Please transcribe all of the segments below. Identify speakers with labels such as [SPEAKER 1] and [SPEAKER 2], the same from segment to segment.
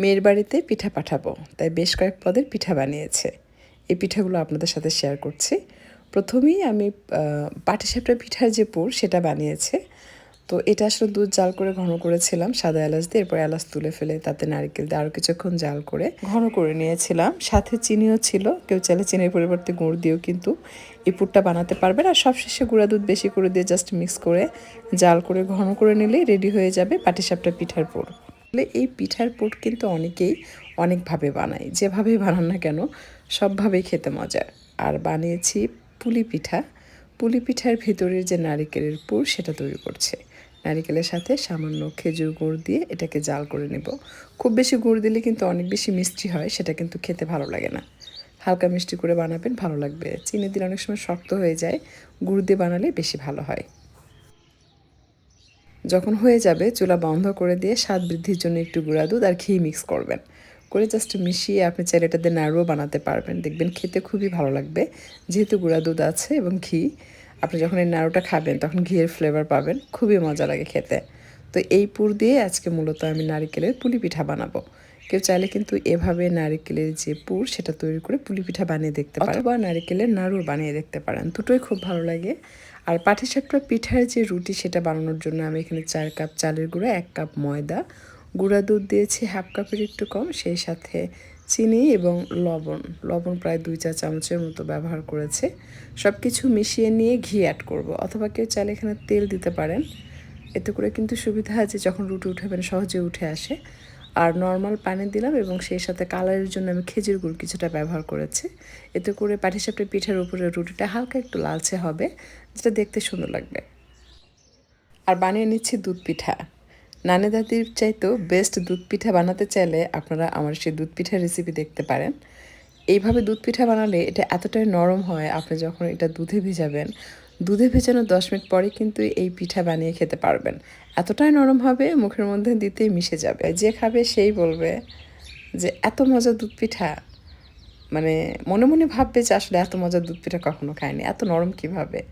[SPEAKER 1] মেয়ের বাড়িতে পিঠা পাঠাবো। তাই বেশ কয়েক পদের পিঠা বানিয়েছে। এই পিঠাগুলো আপনাদের সাথে শেয়ার করছি। প্রথমেই আমি পাটিসাপটা পিঠার যে পুর, সেটা বানিয়েছে। তো এটা আসলে দুধ জাল করে ঘন করেছিলাম, সাদা এলাচ দিয়ে, এরপর এলাচ তুলে ফেলে তাতে নারকেল দিয়ে আরও কিছুক্ষণ জাল করে ঘন করে নিয়েছিলাম। সাথে চিনিও ছিল, কেউ চাইলে চিনির পরিবর্তে গুড় দিয়েও কিন্তু এই পুরটা বানাতে পারবেন। আর সবশেষে গুঁড়া দুধ বেশি করে দিয়ে জাস্ট মিক্স করে জাল করে ঘন করে নিলেই রেডি হয়ে যাবে পাটিসাপটা পিঠার পুর। এই পিঠার পুর কিন্তু অনেকেই অনেকভাবে বানায়। যেভাবেই বানান না কেন, সবভাবেই খেতে মজার। আর বানিয়েছি পুলি পিঠা। পুলি পিঠার ভিতরের যে নারিকেলের পুর, সেটা তৈরি করছে। নারিকেলের সাথে সামান্য খেজুর গুড় দিয়ে এটাকে জাল করে নেব। খুব বেশি গুড় দিলে কিন্তু অনেক বেশি মিষ্টি হয়, সেটা কিন্তু খেতে ভালো লাগে না। হালকা মিষ্টি করে বানাবেন, ভালো লাগবে। চিনি দিলে অনেক সময় শক্ত হয়ে যায়। গুড় দিয়ে বানালে বেশি ভালো হয়। যখন হয়ে যাবে, চুলা বন্ধ করে দিয়ে স্বাদ বৃদ্ধির জন্য একটু গুঁড়া দুধ আর ঘি মিক্স করবেন। করে জাস্ট মিশিয়ে আপনি চাইলে এটা দিয়ে নাড়ুও বানাতে পারবেন। দেখবেন খেতে খুবই ভালো লাগবে। যেহেতু গুঁড়া দুধ আছে এবং ঘি, আপনি যখন এই নাড়ুটা খাবেন, তখন ঘিয়ের ফ্লেভার পাবেন। খুবই মজা লাগে খেতে। তো এই পুর দিয়ে আজকে মূলত আমি নারিকেলের পুলি পিঠা বানাবো। কেউ চাইলে কিন্তু এভাবে নারিকেলের যে পুর, সেটা তৈরি করে পুলি পিঠা বানিয়ে দেখতে পারেন। বা নারিকেলের নাড়ু বানিয়ে দেখতে পারেন। দুটোই খুব ভালো লাগে। আর পাটিসাপটা পিঠার যে রুটি সেটা বানানোর জন্য আমি এখানে চার কাপ চালের গুঁড়া, এক কাপ ময়দা। গুঁড়া দুধ দিয়েছি হাফ কাপের একটু কম, সেই সাথে চিনি এবং লবণ। লবণ প্রায় দুই চা চামচের মতো ব্যবহার করেছে। সব কিছু মিশিয়ে নিয়ে ঘি অ্যাড করব, অথবা কেউ চাইলে এখানে তেল দিতে পারেন। এতে করে কিন্তু সুবিধা আছে যখন রুটি উঠাবেন সহজে উঠে আসে। আর নর্মাল পানি দিলাম এবং সেই সাথে কালারের জন্য আমি খেজুর গুড় কিছুটা ব্যবহার করেছি। এতে করে পাটিসাপটা পিঠার উপরে রুটিটা হালকা একটু লালচে হবে, যেটা দেখতে সুন্দর লাগবে। আর বানিয়ে নিচ্ছি দুধ পিঠা। নানি দাদির চাইতেও বেস্ট দুধ পিঠা বানাতে চাইলে আপনারা আমার সেই দুধ পিঠার রেসিপি দেখতে পারেন। এইভাবে দুধ পিঠা বানালে এটা এতটাই নরম হয়, আপনি যখন এটা দুধে ভিজাবেন দুধে ভেজানো দশ মিনিট পরে কিন্তু এই পিঠা বানিয়ে খেতে পারবেন। এতটাই নরম হবে, মুখের মধ্যে দিতেই মিশে যাবে। যে খাবে সেই বলবে যে, এত মজা দুধ পিঠা। মানে মনে মনে ভাববে যে, আসলে এত মজার দুধ পিঠা কখনো খায়নি এত নরম কীভাবে?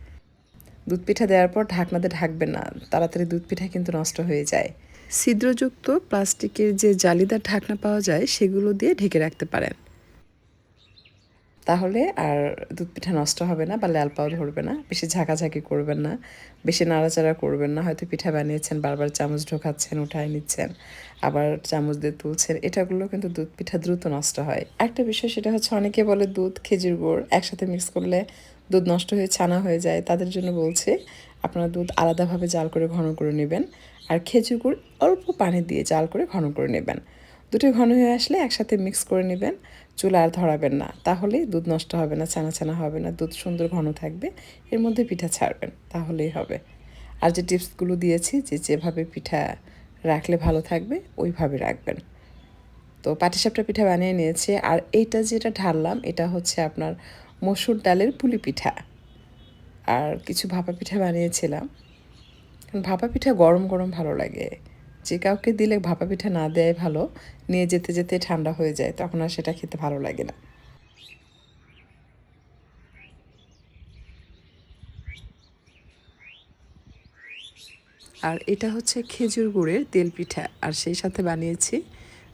[SPEAKER 1] দুধ পিঠা দেওয়ার পর ঢাকনাতে ঢাকবে না। তাড়াতাড়ি দুধ পিঠা কিন্তু নষ্ট হয়ে যায়। ছিদ্রযুক্ত প্লাস্টিকের যে জালিদার ঢাকনা পাওয়া যায়, সেগুলো দিয়ে ঢেকে রাখতে পারেন। তাহলে আর দুধ পিঠা নষ্ট হবে না বা লাল পাও ধরবে না। বেশি ঝাঁকাঝাঁকি করবেন না। বেশি নাড়াচাড়া করবেন না। হয়তো পিঠা বানিয়েছেন, বারবার চামচ ঢোকাচ্ছেন, উঠায় নিচ্ছেন, আবার চামচ দিয়ে তুলছেন। এটাগুলো কিন্তু দুধ পিঠা দ্রুত নষ্ট হয়। একটা বিষয় সেটা হচ্ছে অনেকে বলে দুধ, খেজুর গুড় একসাথে মিক্স করলে দুধ নষ্ট হয়ে, ছানা হয়ে যায়। তাদের জন্য বলছে, আপনারা দুধ আলাদাভাবে জাল করে ঘন করে নেবেন আর খেজুর গুড় অল্প পানি দিয়ে জাল করে ঘন করে নেবেন। দুটো ঘন হয়ে আসলে একসাথে মিক্স করে নেবেন। চুলা আর ধরাবেন না। তাহলেই দুধ নষ্ট হবে না ছানা ছানা হবে না, দুধ সুন্দর ঘন থাকবে, এর মধ্যে পিঠা ছাড়বেন, তাহলেই হবে। আর যে টিপসগুলো দিয়েছি যে যেভাবে পিঠা রাখলে ভালো থাকবে, ওইভাবে রাখবেন। তো পাটিসাপটা পিঠা বানিয়ে নিয়েছে, আর এইটা যেটা ঢাললাম, এটা হচ্ছে আপনার মসুর ডালের পুলি পিঠা। আর কিছু ভাপা পিঠা বানিয়েছিলাম। ভাপা পিঠা গরম গরম ভালো লাগে। যে কাউকে দিলে ভাপা পিঠা না দেয় ভালো, নিয়ে যেতে যেতে ঠান্ডা হয়ে যায়, তখন আর সেটা খেতে ভালো লাগে না। আর এটা হচ্ছে খেজুর গুড়ের তেল পিঠা, আর সেই সাথে বানিয়েছি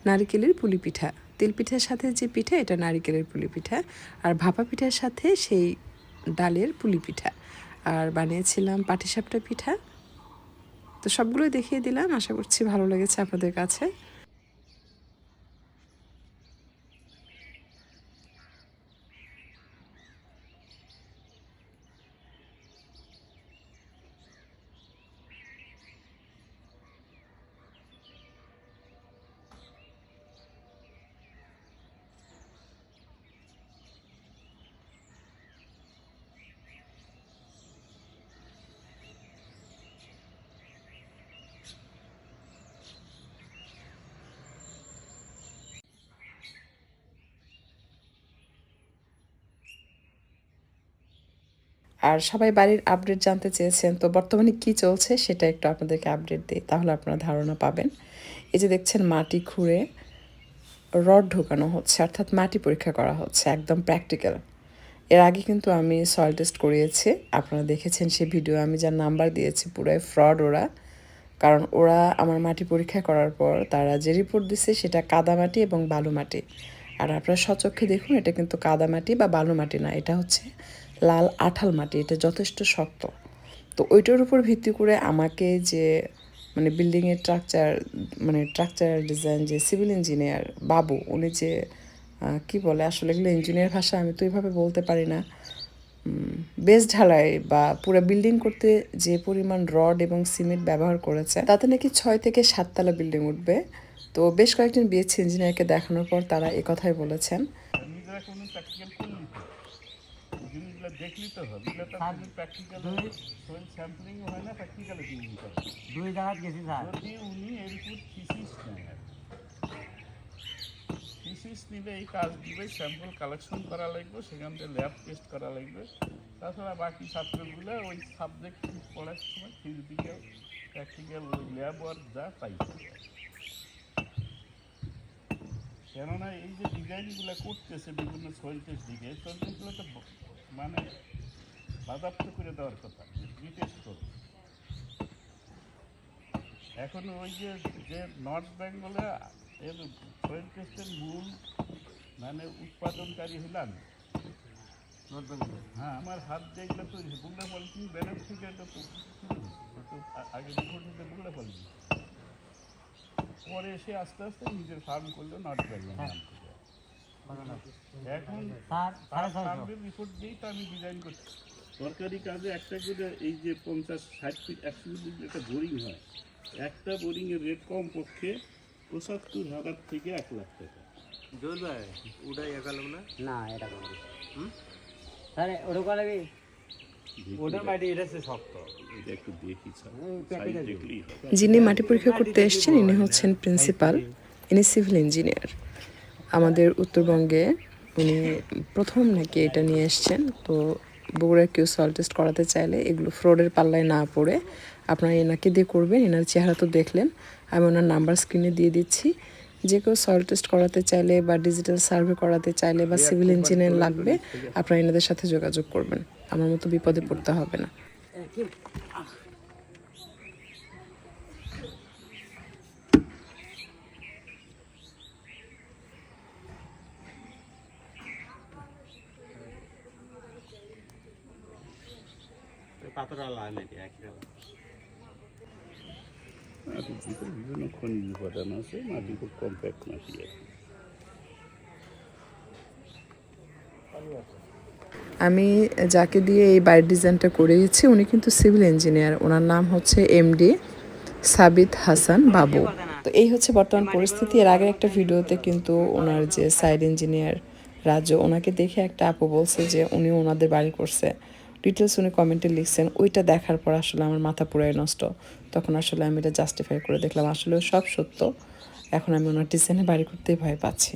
[SPEAKER 1] নারিকেলের পুলি পিঠা। তেল পিঠার সাথে যে পিঠা, এটা নারিকেলের পুলি পিঠা, আর ভাপা পিঠার সাথে সেই ডালের পুলি পিঠা। আর বানিয়েছিলাম পাটিসাপটা পিঠা তো সবগুলোই দেখিয়ে দিলাম। আশা করছি ভালো লেগেছে আপনাদের কাছে। আর সবাই বাড়ির আপডেট জানতে চেয়েছেন, তো বর্তমানে কি চলছে সেটা একটু আপনাদেরকে আপডেট দিই, তাহলে আপনারা ধারণা পাবেন। এই যে দেখছেন মাটি খুঁড়ে রড ঢোকানো হচ্ছে, অর্থাৎ মাটি পরীক্ষা করা হচ্ছে, একদম প্র্যাকটিক্যাল এর আগে কিন্তু আমি সয়েল টেস্ট করিয়েছি, আপনারা দেখেছেন সে ভিডিও আমি যার নাম্বার দিয়েছি, পুরাই ফ্রড ওরা। কারণ ওরা আমার মাটি পরীক্ষা করার পর তারা যে রিপোর্ট দিছে সেটা কাদামাটি এবং বালু মাটি। আর আপনারা সচক্ষে দেখুন, এটা কিন্তু কাদামাটি বা বালু মাটি না, এটা হচ্ছে লাল আঠাল মাটি, এটা যথেষ্ট শক্ত। তো ওইটার উপর ভিত্তি করে আমাকে যে মানে বিল্ডিংয়ের স্ট্রাকচার মানে স্ট্রাকচার ডিজাইন যে সিভিল ইঞ্জিনিয়ার বাবু, উনি যে কি বলে, আসলে এগুলো ইঞ্জিনিয়ার ভাষা, আমি তো এইভাবে বলতে পারি না। বেস ঢালাই বা পুরো বিল্ডিং করতে যে পরিমাণ রড এবং সিমেন্ট ব্যবহার করেছে, তাতে নাকি ছয় থেকে সাততলা বিল্ডিং উঠবে। তো বেশ কয়েকজন বিএসসি ইঞ্জিনিয়ারকে দেখানোর পর তারা কথাই বলেছেন।
[SPEAKER 2] জিনিসগুলো দেখলি তো হবে। এগুলো তো কোনো প্র্যাকটিক্যাল সোয়েল স্যাম্পলিং হয় না প্র্যাকটিক্যালে জিনিস
[SPEAKER 3] দুই জায়গাত গেছি স্যার।
[SPEAKER 2] যদি উনি এর উপর থিসিস নেয় থিসিস নিলে এই কাজগুলোই স্যাম্পল কালেকশন করা লাগবে সেখান থেকে ল্যাব টেস্ট করা লাগবে। তাছাড়া বাকি ছাত্রগুলো ওই সাবজেক্ট পড়ার সময় থিওরিটিক্যাল প্র্যাকটিক্যাল ওই ল্যাব ওয়ার্ক যা করবে। কেননা এই যে ডিজাইনগুলো করতেছে বিভিন্ন সয়েল দিকে তো মানে বাধাপ্ত করে দেওয়ার কথা রিটেস্ট করবে এখন ওই যে যে নর্থ বেঙ্গলে এর সয়েল টেস্টের মূল মানে উৎপাদনকারী হলাম হ্যাঁ আমার হাত যেগুলো তৈরি হয়েছে। বুগলা পলিথিন ব্যানার থেকে এটা তো তো আগে রিপোর্ট হতে বুগলা পলিথিন। পরে এসে আস্তে আস্তে নিজের ফার্ম করল নর্থ বেঙ্গল নাম করে এখন
[SPEAKER 3] স্যার
[SPEAKER 2] তার
[SPEAKER 3] সাড়ে ছয়শো
[SPEAKER 2] ফার্মের রিপোর্ট দিয়েই তো আমি ডিজাইন করছি। সরকারি কাজে একটা করে এই যে পঞ্চাশ ষাট ফিট একশো ফিট একটা বোরিং হয় একটা বোরিংয়ের রেট কম পক্ষে পঁচাত্তর হাজার থেকে এক লাখ টাকা।
[SPEAKER 3] এটা স্যার।
[SPEAKER 1] যিনি মাটি পরীক্ষা করতে এসেছেন ইনি হচ্ছেন প্রিন্সিপাল ইনি সিভিল ইঞ্জিনিয়ার। আমাদের উত্তরবঙ্গে উনি প্রথম নাকি এটা নিয়ে এসছেন। তো বগুড়ার কেউ সল টেস্ট করাতে চাইলে এগুলো ফ্রডের পাল্লায় না পড়ে আপনারা এনাকে দিয়ে করবেন, এনার চেহারা তো দেখলেন। আমি ওনার নাম্বার স্ক্রিনে দিয়ে দিচ্ছি। যে কেউ সল টেস্ট করাতে চাইলে বা ডিজিটাল সার্ভে করাতে চাইলে বা সিভিল ইঞ্জিনিয়ার লাগবে, আপনারা এনাদের সাথে যোগাযোগ করবেন। আমার মতো বিপদে পড়তে হবে না।
[SPEAKER 2] মাটির ভিতরে বিভিন্ন খনিজ উপাদান আছে মাটি খুব কম্প্যাক্ট মাটি কি।
[SPEAKER 1] আমি যাকে দিয়ে এই বাড়ির ডিজাইনটা করিয়েছি উনি কিন্তু সিভিল ইঞ্জিনিয়ার ওনার নাম হচ্ছে এমডি সাবিত হাসান বাবু। তো এই হচ্ছে বর্তমান পরিস্থিতি। এর আগে একটা ভিডিওতে কিন্তু ওনার যে সাইড ইঞ্জিনিয়ার রাজু ওনাকে দেখে একটা আপু বলছে যে উনি ওনাদের বাড়ি করছে। ডিটেলস উনি কমেন্টে লিখছেন, ওইটা দেখার পর আসলে আমার মাথা পুরাই নষ্ট। তখন আসলে আমি এটা জাস্টিফাই করে দেখলাম, আসলে সব সত্য। এখন আমি ওনার ডিজাইনে বাড়ি করতেই ভয় পাচ্ছি।